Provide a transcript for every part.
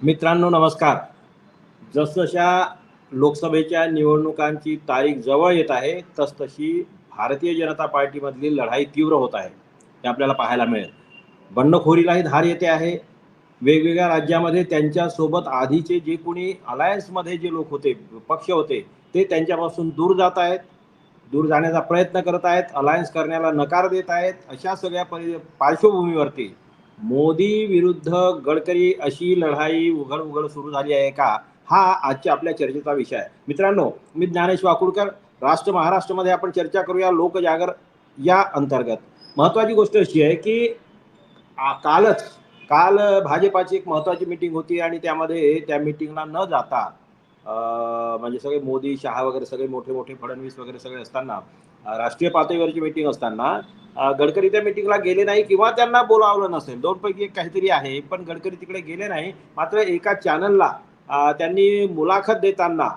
मित्रांनो नमस्कार. जसजशा लोकसभेच्या निवडणुकांची तारीख जवळ येत आहे तसतशी भारतीय जनता पार्टीमधली लढाई तीव्र होत आहे ते आपल्याला पाहायला मिळेल. बंडखोरीलाही धार येते आहे. वेगवेगळ्या राज्यामध्ये त्यांच्यासोबत आधीचे जे कोणी अलायन्समध्ये जे लोक होते पक्ष होते ते त्यांच्यापासून दूर जात आहेत दूर जाण्याचा प्रयत्न करत आहेत अलायन्स करण्याला नकार देत आहेत अशा सगळ्या परि पार्श्वभूमीवरती मोदी विरुद्ध गडकरी अशी लढाई उघड उघड सुरू झाली आहे का? हा आजच्या आपल्या चर्चेचा विषय आहे. मित्रांनो मी ज्ञानेश वाकुडकर. राष्ट्र महाराष्ट्रामध्ये आपण चर्चा करूया लोकजागर या अंतर्गत. महत्वाची गोष्ट अशी आहे की कालच काल भाजपाची एक महत्वाची मिटिंग होती आणि त्यामध्ये त्या मिटिंगला न जाता म्हणजे सगळे मोदी शहा वगैरे सगळे मोठे मोठे फडणवीस वगैरे सगळे असताना राष्ट्रीय पातळीवरची मिटिंग असताना गडकरी त्या मिटिंगला गेले नाही किंवा त्यांना बोलावलं नसेल. दोन पैकी एक काहीतरी आहे पण गडकरी तिकडे गेले नाही. मात्र एका चॅनलला त्यांनी मुलाखत देताना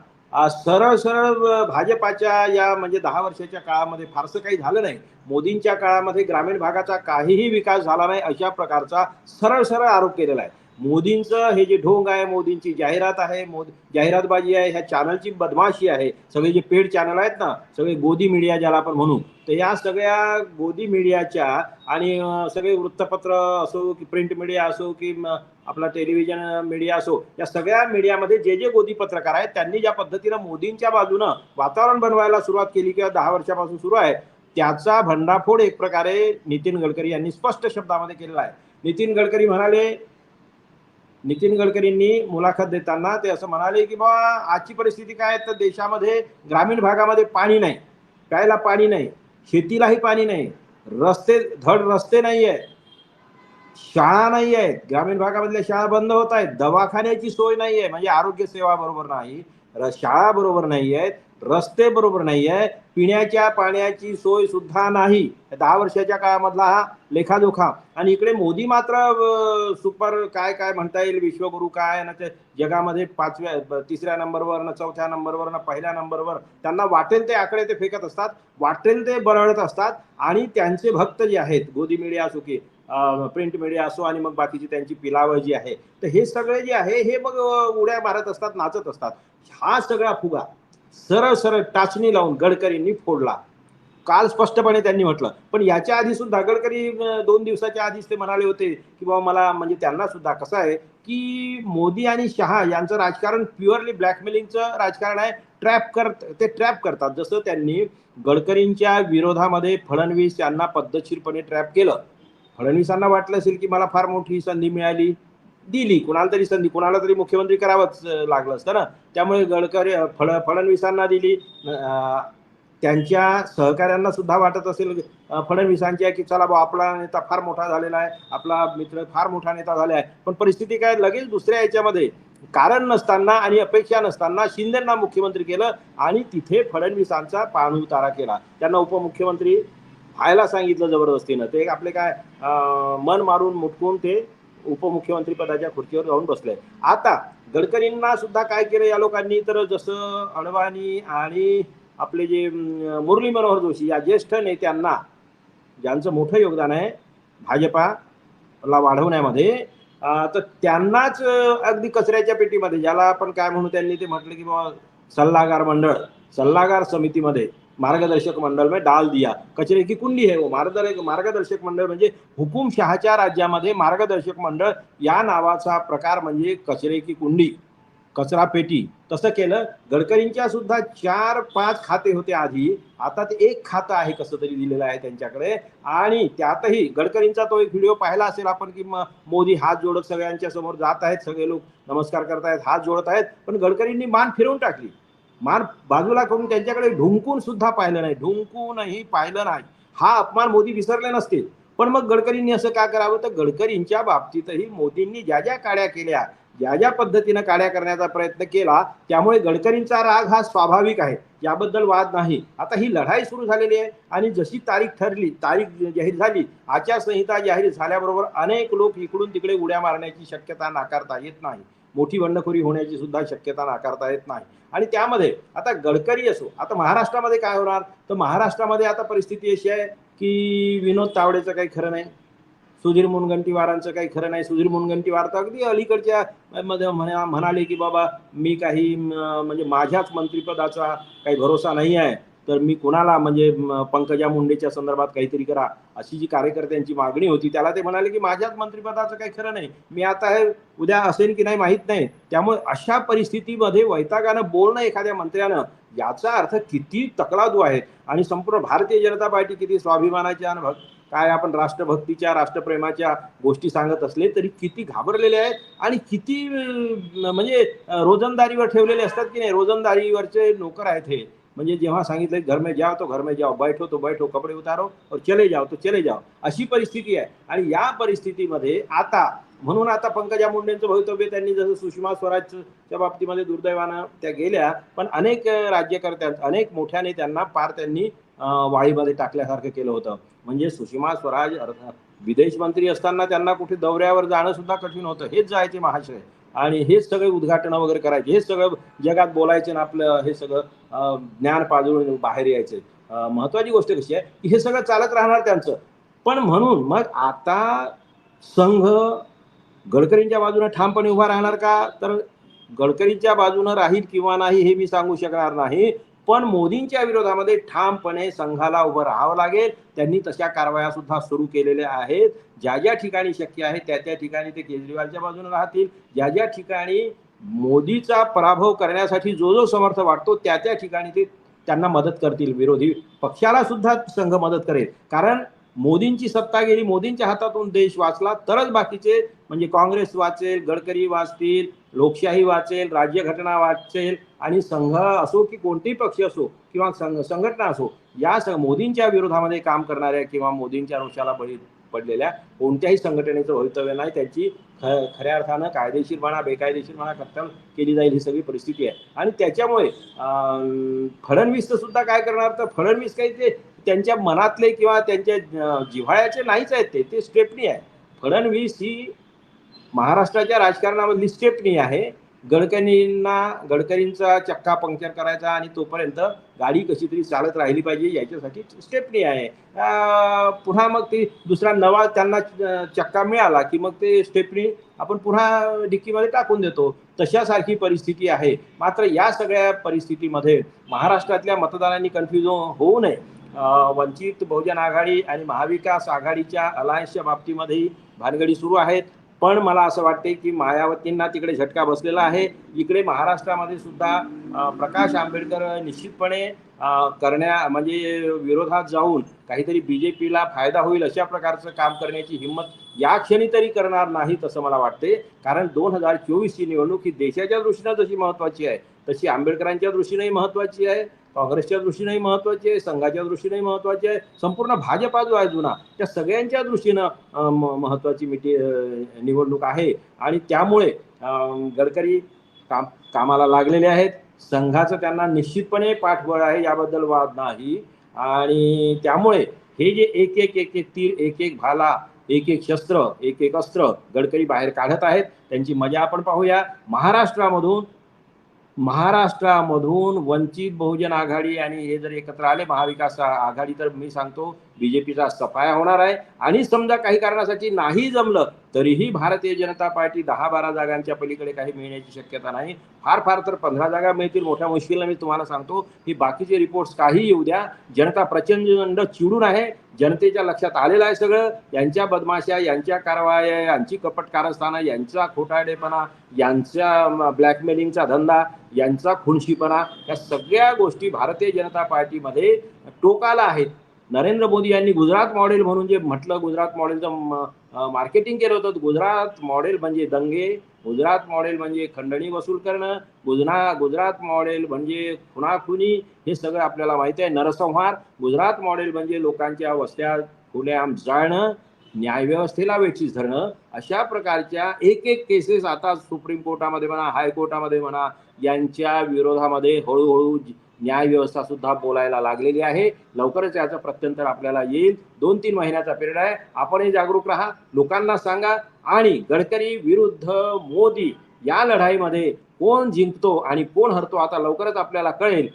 सरळ सरळ भाजपाच्या या म्हणजे दहा वर्षाच्या काळामध्ये फारसं काही झालं नाही. मोदींच्या काळामध्ये ग्रामीण भागाचा काहीही विकास झाला नाही अशा प्रकारचा सरळ सरळ आरोप केलेला आहे. मोदींचं हे जे ढोंग आहे मोदींची जाहिरात आहे मोदी जाहिरातबाजी आहे ह्या चॅनलची बदमाशी आहे सगळे जे पेड चॅनल आहेत ना सगळे गोदी मीडिया ज्याला आपण म्हणू तर या सगळ्या गोदी मीडियाच्या आणि सगळे वृत्तपत्र असो की प्रिंट मीडिया असो की आपला टेलिव्हिजन मीडिया असो या सगळ्या मीडियामध्ये जे जे गोदी पत्रकार आहेत त्यांनी ज्या पद्धतीनं मोदींच्या बाजूनं वातावरण बनवायला सुरुवात केली किंवा दहा वर्षापासून सुरू आहे त्याचा भंडाफोड एक प्रकारे नितीन गडकरी यांनी स्पष्ट शब्दामध्ये केलेला आहे. नितीन गडकरी म्हणाले नितीन गडकरींनी मुलाखत देताना ते असं म्हणाले की बाबा आजची परिस्थिती काय आहे? तर देशामध्ये ग्रामीण भागामध्ये पाणी नाही. प्यायला पाणी नाही. शेतीलाही पाणी नाही. रस्ते धड रस्ते नाही आहे शाळा नाही आहेत. ग्रामीण भागामधल्या शाळा बंद होत आहेत. दवाखान्याची सोय नाही आहे. म्हणजे आरोग्य सेवा बरोबर नाही. शाळा बरोबर नाही आहेत. रस्ते बरोबर नाही आहे पिण्याच्या पाण्याची सोय सुद्धा नाही. दहा वर्षाच्या काळामधला हा लेखाजोखा. आणि इकडे मोदी मात्र सुपर काय काय म्हणता येईल विश्वगुरु काय ना ते जगामध्ये पाचव्या तिसऱ्या नंबरवर ना चौथ्या नंबरवर ना पहिल्या नंबरवर त्यांना वाटेल ते आकडे ते फेकत असतात वाटेल ते बरळत असतात आणि त्यांचे भक्त जे आहेत गोदी मीडिया असो की प्रिंट मीडिया असो आणि मग बाकीची त्यांची पिलावं जी आहे तर हे सगळे जे आहे हे मग उड्या मारत असतात नाचत असतात. हा सगळा फुगा सरळ सरळ टाचणी लावून गडकरींनी फोडला. काल स्पष्टपणे त्यांनी म्हटलं. पण याच्या आधी सुद्धा गडकरी दोन दिवसाच्या आधीच ते म्हणाले होते की बाबा मला म्हणजे त्यांना सुद्धा कसं आहे की मोदी आणि शहा यांचं राजकारण प्युअरली ब्लॅकमेलिंगचं राजकारण आहे. ट्रॅप करत ते ट्रॅप करतात. जसं त्यांनी गडकरींच्या विरोधामध्ये फडणवीस यांना पद्धतशीरपणे ट्रॅप केलं. फडणवीसांना वाटलं असेल की मला फार मोठी संधी मिळाली. दिली. कुणाला तरी संधी कुणाला तरी मुख्यमंत्री करावंच लागलं असतं ना. त्यामुळे गडकरी अं, फड फडणवीसांना दिली. त्यांच्या सहकाऱ्यांना सुद्धा वाटत असेल फडणवीसांच्या की चला बा आपला नेता फार मोठा झालेला आहे आपला मित्र फार मोठा नेता झाला आहे. पण परिस्थिती काय लगेच दुसऱ्या याच्यामध्ये कारण नसताना आणि अपेक्षा नसताना शिंदेना मुख्यमंत्री केलं आणि तिथे फडणवीसांचा पाणउतारा केला. त्यांना उपमुख्यमंत्री व्हायला सांगितलं जबरदस्तीनं. ते आपले काय मन मारून मुटकून ते उपमुख्यमंत्री पदाच्या खुर्चीवर जाऊन बसले. आता गडकरींना सुद्धा काय केलं या लोकांनी? तर जसं अडवाणी आणि आपले जे मुरली मनोहर जोशी या ज्येष्ठ नेत्यांना ज्यांचं मोठं योगदान आहे भाजपाला वाढवण्यामध्ये तर त्यांनाच अगदी कचऱ्याच्या पेटीमध्ये ज्याला आपण काय म्हणू त्यांनी ते म्हटलं की बाबा सल्लागार मंडळ सल्लागार समितीमध्ये मार्गदर्शक मंडळ में डाल दिया. कचरे की कुंडी है वो मार्गदर्शक मार्गदर्शक मंडळ म्हणजे हुकुमशहाच्या राज्यामध्ये मार्गदर्शक मंडळ या नावाचा प्रकार म्हणजे कचरे की कुंडी. कचरा पेटी. तसं केलं गडकरींच्या सुद्धा चार पाच खाते होते आधी. आता ते एक खातं आहे कसं तरी दिलेलं आहे त्यांच्याकडे. आणि त्यातही गडकरींचा तो एक व्हिडिओ पाहिला असेल आपण की म- मोदी हात जोडत सगळ्यांच्या समोर जात आहेत सगळे लोक. नमस्कार करतायत हात जोडत आहेत. पण गडकरींनी मान फिरवून टाकली. मान बाजूला करून त्यांच्याकडे ढुंकून सुद्धा पाहिलं नाही. ढुंकूनही पाहिलं नाही. हा अपमान मोदी विसरले नसतील. पण मग गडकरींनी असं का करावं? तर गडकरींच्या बाबतीतही मोदींनी ज्या ज्या काड्या केल्या ज्या ज्या पद्धतीनं काड्या करण्याचा प्रयत्न केला त्यामुळे गडकरींचा राग हा स्वाभाविक आहे. याबद्दल वाद नाही. आता ही लढाई सुरू झालेली आहे आणि जशी तारीख ठरली तारीख जाहीर झाली आचारसंहिता जाहीर झाल्याबरोबर अनेक लोक इकडून तिकडे उड्या मारण्याची शक्यता नाकारता येत नाही. मोठी बंडखोरी होण्याची सुद्धा शक्यता नाकारता येत नाही. आणि त्यामध्ये आता गडकरी असो आता महाराष्ट्रामध्ये काय होणार? तर महाराष्ट्रामध्ये आता परिस्थिती अशी आहे की विनोद तावडेचं काही खरं नाही. सुधीर मुनगंटीवारांचं काही खरं नाही. सुधीर मुनगंटीवार तर अगदी अलीकडच्या मध्ये म्हणा म्हणाले की बाबा मी काही म्हणजे माझ्याच मंत्रिपदाचा काही भरोसा नाही आहे. तर मी कुणाला म्हणजे पंकजा मुंडेच्या संदर्भात काहीतरी करा अशी जी कार्यकर्त्यांची मागणी होती त्याला ते म्हणाले की माझ्याच मंत्रिपदाचं काही खरं नाही. मी आता हे उद्या असेल की नाही माहीत नाही. त्यामुळे अशा परिस्थितीमध्ये वैतागानं बोलणं एखाद्या मंत्र्यानं याचा अर्थ किती तकलादू आहे. आणि संपूर्ण भारतीय जनता पार्टी किती स्वाभिमानाच्या आणि भक्त काय आपण राष्ट्रभक्तीच्या राष्ट्रप्रेमाच्या गोष्टी सांगत असले तरी किती घाबरलेले आहेत आणि किती म्हणजे रोजंदारीवर ठेवलेले असतात की नाही? रोजंदारीवरचे नोकर आहेत हे. म्हणजे जेव्हा सांगितलं घर में जाओ तो घर में जाओ बैठो तो बैठो कपडे उतारो और चले जाओ तो चले जाओ. अशी परिस्थिती आहे. आणि या परिस्थितीमध्ये आता म्हणून आता पंकजा मुंडेंचं भवितव्य त्यांनी जसं सुषमा स्वराजच्या बाबतीमध्ये दुर्दैवानं त्या गेल्या पण अनेक राज्यकर्त्यां अनेक मोठ्या नेत्यांना पार त्यांनी वाळीमध्ये टाकल्यासारखं केलं होतं. म्हणजे सुषमा स्वराज विदेश मंत्री असताना त्यांना कुठे दौऱ्यावर जाणं सुद्धा कठीण होतं. हेच जायचे महाशय आणि हेच सगळे उद्घाटनं वगैरे करायचे. हे सगळं जगात बोलायचे आणि आपलं हे सगळं ज्ञान पाजळून बाहेर यायचे. महत्वाची गोष्ट कशी आहे? की हे सगळं चालत राहणार त्यांचं. पण म्हणून मग आता संघ गडकरींच्या बाजूने ठामपणे उभा राहणार का? तर गडकरींच्या बाजूने राहील किंवा नाही हे मी सांगू शकणार नाही. पण मोदींच्या विरोधामध्ये ठामपणे संघाला उभं राहावं लागेल. त्यांनी तशा कारवाया सुद्धा सुरू केलेल्या आहेत. ज्या ज्या ठिकाणी शक्य आहे त्या त्या ठिकाणी ते केजरीवालच्या बाजूने राहतील. ज्या ज्या ठिकाणी मोदीचा पराभव करण्यासाठी जो जो समर्थ वाटतो त्या त्या ठिकाणी ते त्यांना मदत करतील. विरोधी पक्षाला सुद्धा संघ मदत करेल. कारण मोदींची सत्ता गेली मोदींच्या हातातून देश वाचला तरच बाकीचे म्हणजे काँग्रेस वाचेल गडकरी वाचतील लोकशाही वाचेल राज्यघटना वाचेल आणि संघ असो की कोणतेही पक्ष असो किंवा संघ संघटना असो या स- मोदींच्या विरोधामध्ये काम करणाऱ्या किंवा मोदींच्या रोषाला बळी पडलेल्या कोणत्याही संघटनेचं भवितव्य नाही. त्याची ख- खऱ्या अर्थानं कायदेशीर म्हणा बेकायदेशीर म्हणा कत्तल केली जाईल ही सगळी परिस्थिती आहे. आणि त्याच्यामुळे अं, फडणवीस सुद्धा काय करणार? तर फडणवीस काही ते त्यांच्या मनातले किंवा त्यांच्या जिव्हाळ्याचे नाहीच आहेत ते ते स्टेपनी आहे फडणवीस ही महाराष्ट्राच्या राजकारणामधली स्टेपनी आहे. गडकरींना गडकरींचा चक्का पंक्चर करायचा आणि तोपर्यंत गाडी कशी तरी चालत राहिली पाहिजे याच्यासाठी स्टेपनी आहे. पुन्हा मग ते दुसरा नवा त्यांना चक्का मिळाला की मग ते स्टेपनी आपण पुन्हा डिक्कीमध्ये टाकून देतो. तशासारखी परिस्थिती आहे. मात्र या सगळ्या परिस्थितीमध्ये महाराष्ट्रातल्या मतदारांनी कन्फ्युज होऊ नये. वंचित बहुजन आघाडी आणि महाविकास आघाडीच्या अलायन्सच्या बाबतीमध्येही भानगडी सुरू आहेत. पण मला असं वाटते की मायावतींना तिकडे झटका बसलेला आहे. इकडे महाराष्ट्रामध्ये सुद्धा प्रकाश आंबेडकर निश्चितपणे करण्या म्हणजे विरोधात जाऊन काहीतरी बीजेपीला फायदा होईल अशा प्रकारचं काम करण्याची हिंमत या क्षणी तरी करणार नाही तसं मला वाटते कारण दोन हजार चोवीसची निवडणूक ही देशाच्या दृष्टीनं जशी महत्वाची आहे तशी आंबेडकरांच्या दृष्टीनेही महत्वाची आहे. काँग्रेसच्या दृष्टीनेही महत्वाची आहे संघाच्या दृष्टीनेही महत्वाची आहे. संपूर्ण भाजपा जो आहे जुना. त्या सगळ्यांच्या दृष्टीनं महत्वाची मिटी निवडणूक आहे. आणि त्यामुळे गडकरी काम कामाला लागलेले आहेत. संघाचं त्यांना निश्चितपणे पाठबळ आहे याबद्दल वाद नाही. आणि त्यामुळे हे जे एक एक एक एक तीर एक एक भाला एक एक शस्त्र एक एक अस्त्र गडकरी बाहेर काढत आहेत. त्यांची मजा आपण पाहूया. महाराष्ट्रामधून महाराष्ट्रामधून वंचित बहुजन आघाडी आणि हे जर एकत्र आले महाविकास आघाडी तर मी सांगतो बीजेपीचा सफाया होणार आहे. आणि समजा काही कारणासाठी नाही जमलं तरीही भारतीय जनता पार्टी दहा बारा जागांच्या पलीकडे काही मिळण्याची शक्यता नाही. फार फार तर पंधरा जागा मिळतील मोठ्या मुश्किलनं मी तुम्हाला सांगतो. की बाकीचे रिपोर्ट्स काही येऊ द्या. जनता प्रचंड चिडून आहे. जनतेच्या लक्षात आलेलं आहे सगळं. यांच्या बदमाशा यांच्या कारवाया यांची कपट कारस्थानं यांचा खोटाडेपणा यांच्या ब्लॅकमेलिंगचा धंदा यांचा खुणशीपणा या सगळ्या गोष्टी भारतीय जनता पार्टीमध्ये टोकाला आहेत. नरेंद्र मोदी यांनी गुजरात मॉडेल म्हणून जे म्हटलं गुजरात मॉडेलचं मार्केटिंग केलं होतं. गुजरात मॉडेल म्हणजे दंगे गुजरात मॉडेल म्हणजे खंडणी वसूल करणं गुजरात गुजरात मॉडेल म्हणजे खुनाखुनी हे सगळं आपल्याला माहिती आहे. नरसंहार गुजरात मॉडेल म्हणजे लोकांच्या वस्त्या खुलेआम जाळणं न्यायव्यवस्थेला वेठीस धरणं अशा प्रकारच्या एक एक केसेस आता सुप्रीम कोर्टामध्ये म्हणा हायकोर्टामध्ये म्हणा यांच्या विरोधामध्ये हळूहळू न्याय व्यवस्था सुद्धा बोलायला लागलेली आहे. लवकरच याचं प्रत्यंतर आपल्याला येईल. दोन तीन महिन्याचा पिरियड आहे. आपणही जागरूक राहा. लोकांना सांगा. आणि गडकरी विरुद्ध मोदी या लढाईमध्ये कोण जिंकतो आणि कोण हरतो आता लवकरच आपल्याला कळेल.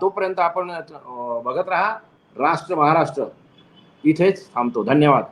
तोपर्यंत आपण बघत राहा. राष्ट्र महाराष्ट्र. इथेच थांबतो. धन्यवाद.